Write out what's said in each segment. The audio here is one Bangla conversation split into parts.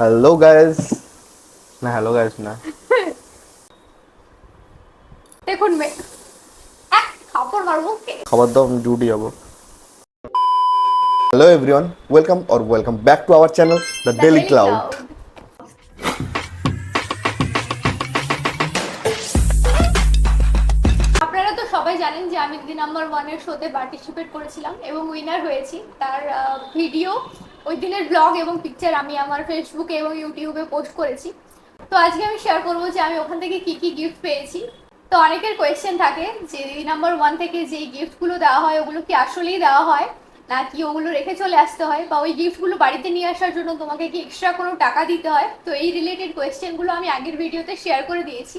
হ্যালো গাইস না হ্যালো গাইস না। দেখুন মে- থাপ্পড় মারবো কে? খাবার দাও আমি ডিউটি যাব। Hello everyone welcome or welcome back to our channel the daily cloud আপনারা তো সবাই জানেন যে আমি দিন নাম্বার ওয়ানের শোতে পার্টিসিপেট করেছিলাম এবং উইনার হয়েছি। তার ভিডিও ওই দিনের ব্লগ এবং পিকচার আমি আমার ফেসবুকে এবং ইউটিউবে পোস্ট করেছি। তো আজকে আমি শেয়ার করব যে আমি ওখান থেকে কি কি গিফট পেয়েছি। তো অনেকের কোয়েশ্চেন থাকে যে নাম্বার ওয়ান থেকে যে গিফটগুলো দেওয়া হয়, ওগুলো কি আসলেই দেওয়া হয়? নাকি ওগুলো রেখে চলে আসতে হয়? বা ওই গিফটগুলো বাড়িতে নিয়ে আসার জন্য তোমাকে কি এক্সট্রা কোনো টাকা দিতে হয়? তো এই রিলেটেড কোয়েশ্চেনগুলো আমি আগের ভিডিওতে শেয়ার করে দিয়েছি।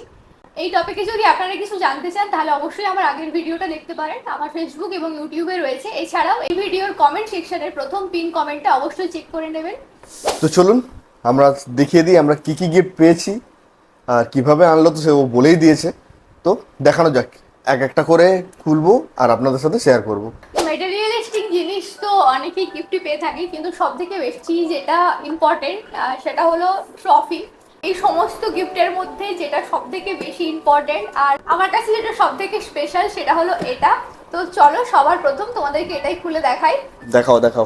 এই টপিকে যদি আপনারা কিছু জানতে চান তাহলে অবশ্যই আমার আগের ভিডিওটা দেখতে পারেন। আমার ফেসবুক এবং ইউটিউবে রয়েছে। এছাড়াও এই ভিডিওর কমেন্ট সেকশনের প্রথম পিন কমেন্টটা অবশ্যই চেক করে নেবেন। তো চলুন আমরা দেখিয়ে দিই আমরা কি কি গিফট পেয়েছি আর কীভাবে আনলো তো সে ও বলেই দিয়েছে। তো দেখানো যাক। এক একটা করে খুলবো আর আপনাদের সাথে শেয়ার করব। মেটেরিয়ালিস্টিক জিনিস তো অনেকেই গিফটই পেয়ে থাকি কিন্তু সব থেকে বেশি যেটা ইম্পর্টেন্ট সেটা হলো ট্রফি এই সমস্ত গিফটের মধ্যে যেটা সব থেকে বেশি ইম্পর্টেন্ট আর আমার কাছে যেটা সব থেকে স্পেশাল সেটা হলো এটা। তো চলো সবার প্রথম তোমাদেরকে এটাই খুলে দেখাই। দেখাও দেখাও।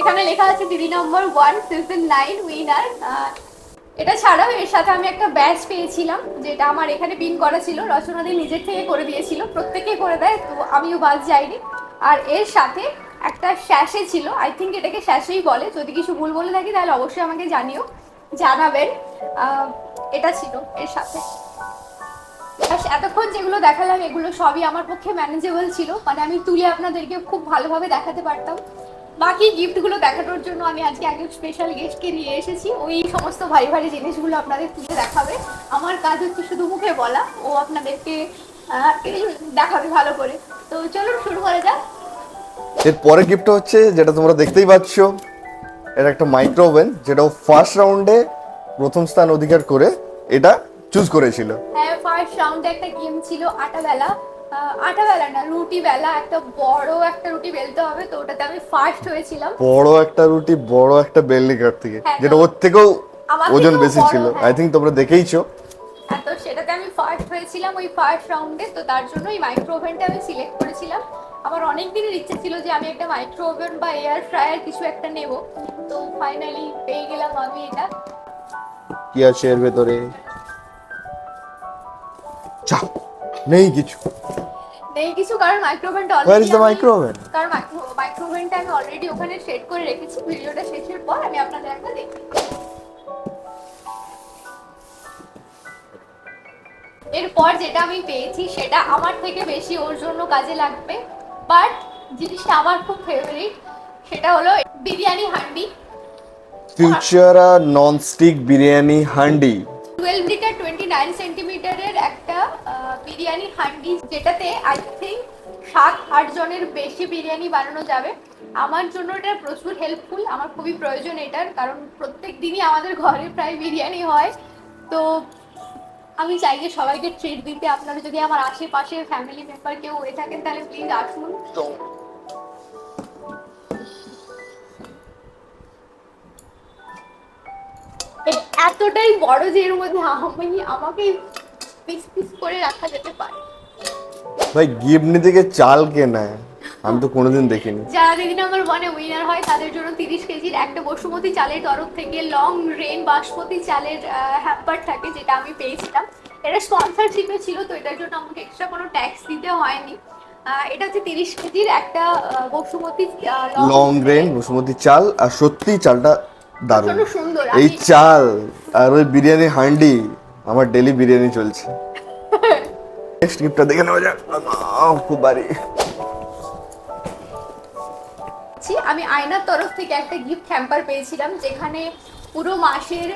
এখানে লেখা আছে Didi number one season nine winner এটা ছাড়াও এর সাথে আমি একটা ব্যাচ পেয়েছিলাম যেটা আমার এখানে পিন করা ছিল রচনাদি নিজের থেকে করে দিয়েছিল প্রত্যেকেই করে দেয় তো আমিও বাদ যাইনি। আর এর সাথে একটা শ্যাশে ছিল আই থিঙ্ক এটাকে শ্যাশেই বলে। যদি কিছু ভুল বলে থাকি, তাহলে অবশ্যই আমাকে জানিও, জানাবেন। এটা ছিল এর সাথে। এতক্ষণ যেগুলো দেখালাম, এগুলো সবই আমার পক্ষে ম্যানেজেবল ছিল। মানে আমি তুলে আপনাদেরকে খুব ভালোভাবে দেখাতে পারতাম। বাকি গিফটগুলো দেখানোর জন্য আমি আজকে একজন স্পেশাল গেস্টকে নিয়ে এসেছি। ওই সমস্ত ভারী ভারী জিনিসগুলো আপনাদের তুলে দেখাবে। আমার কাজ হচ্ছে শুধু মুখে বলা। ও আপনাদেরকে দেখাবে ভালো করে। তো চলুন শুরু করা যাক। এর পরের গিফটটা হচ্ছে যেটা তোমরা দেখতেই পাচ্ছ এটা একটা মাইক্রো ওভেন যেটা ফার্স্ট রাউন্ডে প্রথম স্থান অধিকার করে এটা চুজ করেছিল। হ্যাঁ ফার্স্ট রাউন্ডে একটা গেম ছিল আটা বেলা। আটা বেলা না রুটি বেলা একটা বড় একটা রুটি বেলতে হবে তো ওটাতে আমি ফার্স্ট হয়েছিলাম। বড় একটা রুটি বড় একটা বেলনিকার থেকে হ্যাঁ, যেটা ওর থেকেও ওজন বেশি ছিল। হ্যাঁ। আই থিঙ্ক তোমরা দেখেইছো। হ্যাঁ আমি ফার্স্ট হয়েছিলাম ওই ফার্স্ট রাউন্ডে তো তার জন্য এই মাইক্রো ওভেনটা আমি সিলেক্ট করেছিলাম। আমার অনেক দিনের ইচ্ছে ছিল যে আমি একটা মাইক্রো ওভেন বা এয়ার ফ্রায়ার কিছু একটা নেব। তো ফাইনালি পেয়ে গেলাম আমি এটা। কি আছে এর ভেতরে? চা নেই কিছু। নেই কিছু কারণ মাইক্রো ওভেনটা Where is the micro oven? কারণ মাইক্রো ওভেনটা আমি অলরেডি ওখানে সেট করে রেখেছি ভিডিওটা শেষের পর আমি আপনাদের একটা দেখি এরপর যেটা আমি পেয়েছি সেটা আমার থেকে বেশি ওর জন্য কাজে লাগবে। বাট জিনিসটা আমার খুব ফেভারিট সেটা হলো biryani handi. Futura non stick biryani handi. Twelve litre twenty nine সেন্টিমিটারের একটা বিরিয়ানি হান্ডি যেটাতে আই থিঙ্ক সাত আট জনের বেশি বিরিয়ানি বানানো যাবে। আমার জন্য এটা প্রচুর হেল্পফুল আমার খুবই প্রয়োজন এটার কারণ প্রত্যেক দিনই আমাদের ঘরে প্রায় বিরিয়ানি হয়। তো আমি চাই যে সবাইকে ট্রিট দিতে। আপনারা যদি আমার আশেপাশে ফ্যামিলি মেম্বার কেউ হয়ে থাকেন তাহলে প্লিজ আসুন। এতটাই বড় যে এর মধ্যে আমি আমাকে পিস পিস করে রাখা যেতে পারে। ভাই গিফট থেকে চাল কেনায় আমি তো কোনোদিন দেখিনি। যারা দিদি নাম্বার ওয়ানে উইনার হয় তাদের জন্য তিরিশ কেজির একটা বসুমতি চালের তরফ থেকে লং রেন বাসমতি চালের হ্যাম্পার থাকে যেটা আমি পেয়েছিলাম। এটা স্পন্সরশিপে ছিল তো এটার জন্য আমাকে এক্সট্রা কোনো ট্যাক্স দিতে হয়নি। এটা হচ্ছে তিরিশ কেজির একটা বসুমতী লং গ্রেন বসুমতি চাল আর সত্যি চালটা দারুণ। সুন্দর এই চাল আর ওই বিরিয়ানি হান্ডি আমার ডেলি বিরিয়ানি চলছে। নেক্সট গিফটটা দেখে নেওয়া যাক। খুব বাড়ি পেয়েছি। আমি আয়নার তরফ থেকে একটা গিফট হ্যাম্পার পেয়েছিলাম যেখানে পুরো মাসের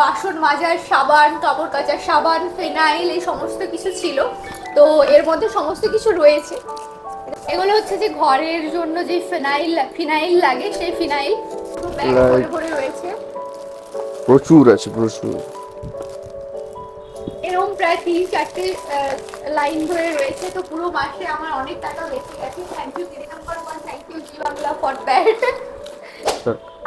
বাসন মাজার সাবান কাপড় কাচার সাবান ফেনাইল এই সমস্ত কিছু ছিল। তো এর মধ্যে সমস্ত কিছু রয়েছে। এগুলো হচ্ছে যে ঘরের জন্য যে ফিনাইল ফিনাইল লাগে সেই ফিনাইল ভরে রয়েছে। প্রচুর আছে প্রচুর। এরকম প্রায় তিন চারটে লাইন ধরে রয়েছে তো পুরো মাসে আমার অনেক টাকা বেঁচে গেছে। Thank you Didi number one thank you Zee Bangla for that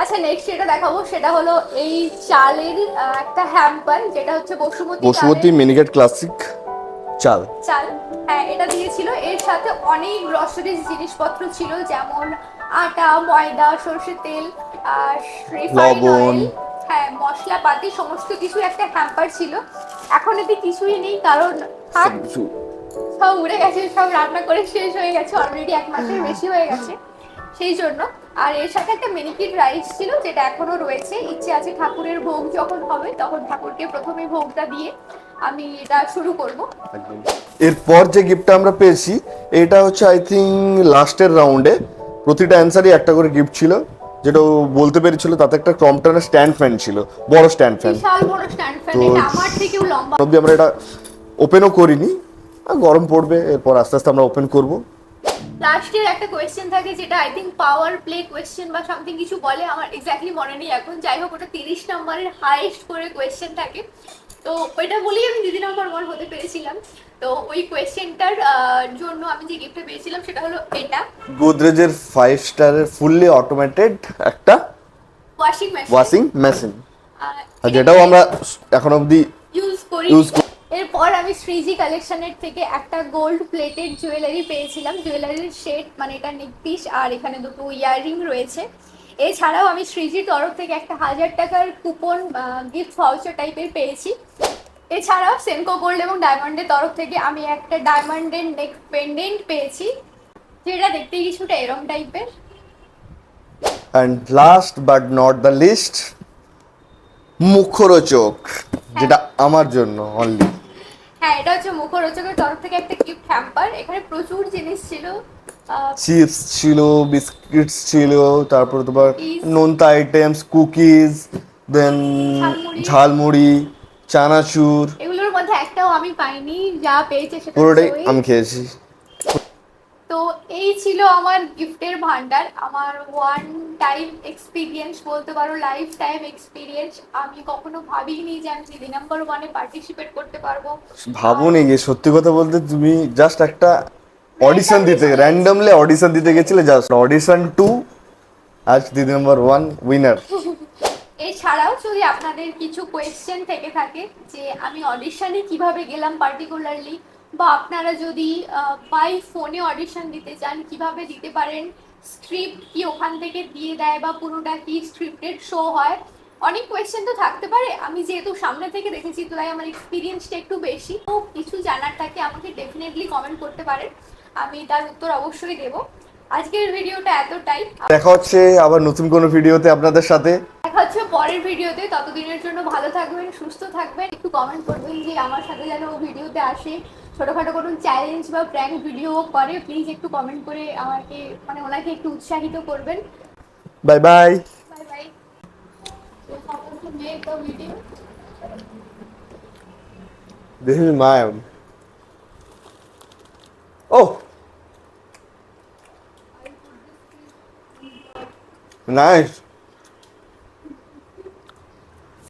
আচ্ছা নেক্সট যেটা দেখাবো সেটা হলো এই চালের একটা হ্যাম্পার যেটা হচ্ছে বসুমতী বসুমতী মিনিকেট ক্লাসিক চাল। চাল। হ্যাঁ এটা দিয়েছিল। এর সাথে অনেক গ্রসারিজ জিনিসপত্র ছিল যেমন আটা ময়দা সর্ষের তেল লবণ। হ্যাঁ মশলাপাতি সমস্ত কিছু একটা হ্যাম্পার ছিল। এখন এতে কিছুই নেই কারণ কিছু সব উড়ে গেছে সব রান্না করে শেষ হয়ে গেছে অলরেডি এক মাসের বেশি হয়ে গেছে। সেই জন্য আর এর সাথে একটা মিনিকিট রাইস ছিল যেটা এখনও রয়েছে। ইচ্ছে আছে ঠাকুরের ভোগ যখন হবে তখন ঠাকুরকে প্রথমে ভোগটা দিয়ে আমি এটা শুরু করব। এরপর যে গিফটটা আমরা পেয়েছি এটা হচ্ছে আই থিঙ্ক লাস্টের রাউন্ডে প্রতিটা অ্যান্সারই একটা করে গিফট ছিল। যেটা বলতে পেরেছিল তাতে একটা ক্রমটনের স্ট্যান্ড ফ্যান ছিল বড় স্ট্যান্ড ফ্যান বিশাল বড় স্ট্যান্ড ফ্যান এটা আমার থেকেও লম্বা। আমরা এটা ওপেনও করিনি গরম পড়বে এরপর আস্তে আস্তে আমরা ওপেন করব। লাস্টের একটা কোয়েশ্চেন থাকে যেটা I think power play question বা সামথিং কিছু বলে আমার এক্স্যাক্টলি মনে নেই এখন। যাই হোক ওটা তিরিশ নম্বরের হাইয়েস্ট করে কোয়েশ্চেন থাকে। তো ওইটা বলেই আমি দিদি নম্বর ওয়ান হতে পেরেছিলাম। তো ওই কোয়েশ্চেনটার জন্য আমি যে গিফটটা পেয়েছিলাম সেটা হলো এটা। গোদরেজের ফাইভ স্টারের ফুললি অটোমেটেড একটা ওয়াশিং মেশিন ওয়াশিং মেশিন যেটাও আমরা এখন অবধি ইউজ করি। এরপর আমি শ্রীজি কালেকশনের থেকে একটা গোল্ড প্লেটেড জুয়েলারি পেয়েছিলাম। জুয়েলারির শেড মানে এটা নেক পিস আর এখানে দুটো ইয়াররিং রয়েছে। এছাড়াও আমি শ্রীজির তরফ থেকে একটা হাজার টাকার কুপন গিফট ভাউচার টাইপের পেয়েছি। এছাড়াও সেনকো গোল্ড এবং ডায়মন্ডের তরফ থেকে আমি একটা ডায়মন্ডের নেক পেন্ডেন্ট পেয়েছি যেটা দেখতে কিছুটা এরম টাইপের and last but not the least মুখরোচক যেটা আমার জন্য অনলি হ্যাঁ এটা হচ্ছে মুখরোচকের তরফ থেকে একটা গিফট হ্যাম্পার এখানে প্রচুর জিনিস ছিল। চিপস ছিল বিস্কিটস ছিল তারপর তোমার নোনতা আইটেমস কুকিজ দেন ঝালমুড়ি। চানাচুর। এগুলোর মধ্যে একটাও আমি পাইনি যা পেয়েছে সেটা পুরোটাই আমি খেয়েছি। তো এই ছিল আমার গিফটের ভান্ডার আমার ওয়ান টাইম এক্সপিরিয়েন্স বলতে পারো লাইফ টাইম এক্সপিরিয়েন্স আমি কখনো ভাবিনি যে আমি দিদি নাম্বার ওয়ানে পার্টিসিপেট করতে পারব। ভাবুনি গিয়ে সত্যি কথা বলতে তুমি জাস্ট একটা অডিশন দিতে র্যান্ডমলি অডিশন দিতে গেছিলে জাস্ট অডিশন টু আজ দিদি নম্বর ওয়ান উইনার এছাড়াও যদি আপনাদের কিছু কোয়েশ্চেন থেকে থাকে যে আমি অডিশনে কীভাবে গেলাম পার্টিকুলারলি বা আপনারা যদি বাই ফোনে অডিশন দিতে চান কীভাবে দিতে পারেন? স্ক্রিপ্ট কি ওখান থেকে দিয়ে দেয় বা পুরোটা কি স্ক্রিপ্টেড শো হয়? অনেক কোয়েশ্চেন তো থাকতে পারে। আমি যেহেতু সামনে থেকে দেখেছি তো তাই আমার এক্সপিরিয়েন্সটা একটু বেশি। তো কিছু জানার থাকে আমাকে ডেফিনেটলি কমেন্ট করতে পারেন। আমি তার উত্তর অবশ্যই দেবো। আজকের ভিডিওটা এতটাই। দেখা হচ্ছে আবার নতুন কোনো ভিডিওতে আপনাদের সাথে। দেখা হচ্ছে পরের ভিডিওতে। ততদিনের জন্য ভালো থাকবেন সুস্থ থাকবেন। একটু কমেন্ট করবেন যে আমার সাথে যেন ও ভিডিওতে আসে। ছোটোখাটো কোনো চ্যালেঞ্জ বা প্র্যাঙ্ক ভিডিও করে প্লিজ একটু কমেন্ট করে আমাকে মানে ওনাকে একটু উৎসাহিত করবেন। Bye bye bye bye This is my Oh. Nice.